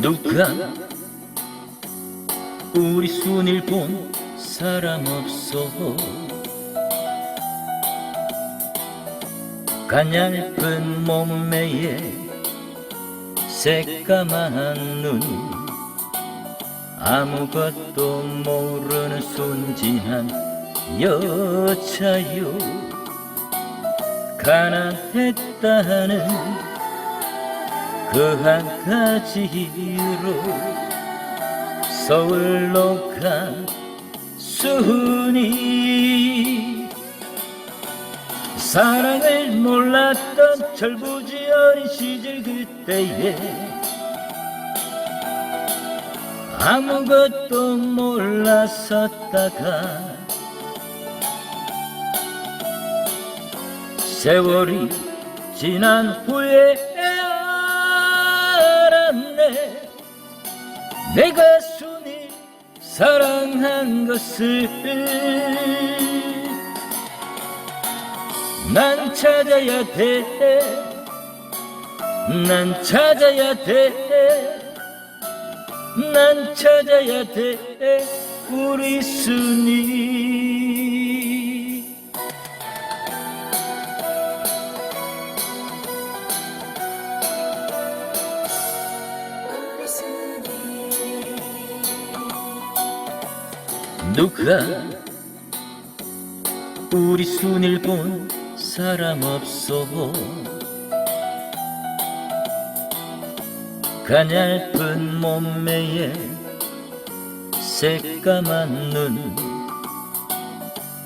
누가 우리 순일 본 사람 없어. 가냘픈 몸매에 새까만 눈. 아무것도 모르는 순진한 여자요. 가난했다는 그한 가지 이유로 서울로 간 순이 사랑을 몰랐던 철부지 어린 시절 그때에 아무것도 몰랐었다가 세월이 지난 후에 알았네 내가 순이 사랑한 것을 난 찾아야 돼. 난 찾아야 돼. 난 찾아야 돼. 우리 순이. 누가 우리 순일 본 사람 없어 가냘픈 몸매에 새까만 눈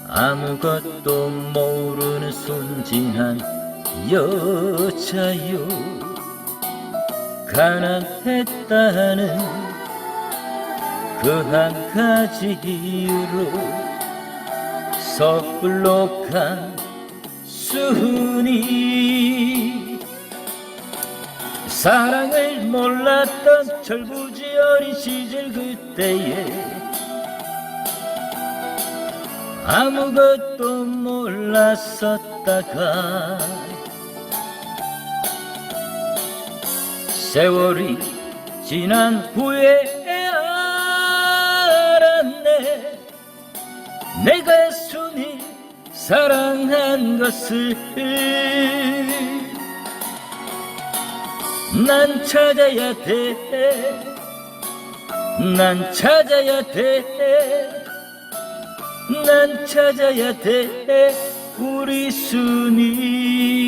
아무것도 모르는 순진한 여자요. 가난했다는 그 한 가지 이유로 서울로 간 순이 사랑을 몰랐던 철부지 어린 시절 그때에 아무것도 몰랐었다가 세월이 지난 후에 내가 순이 사랑한 것을 난 찾아야 돼. 난 찾아야 돼. 난 찾아야 돼. 우리 순이.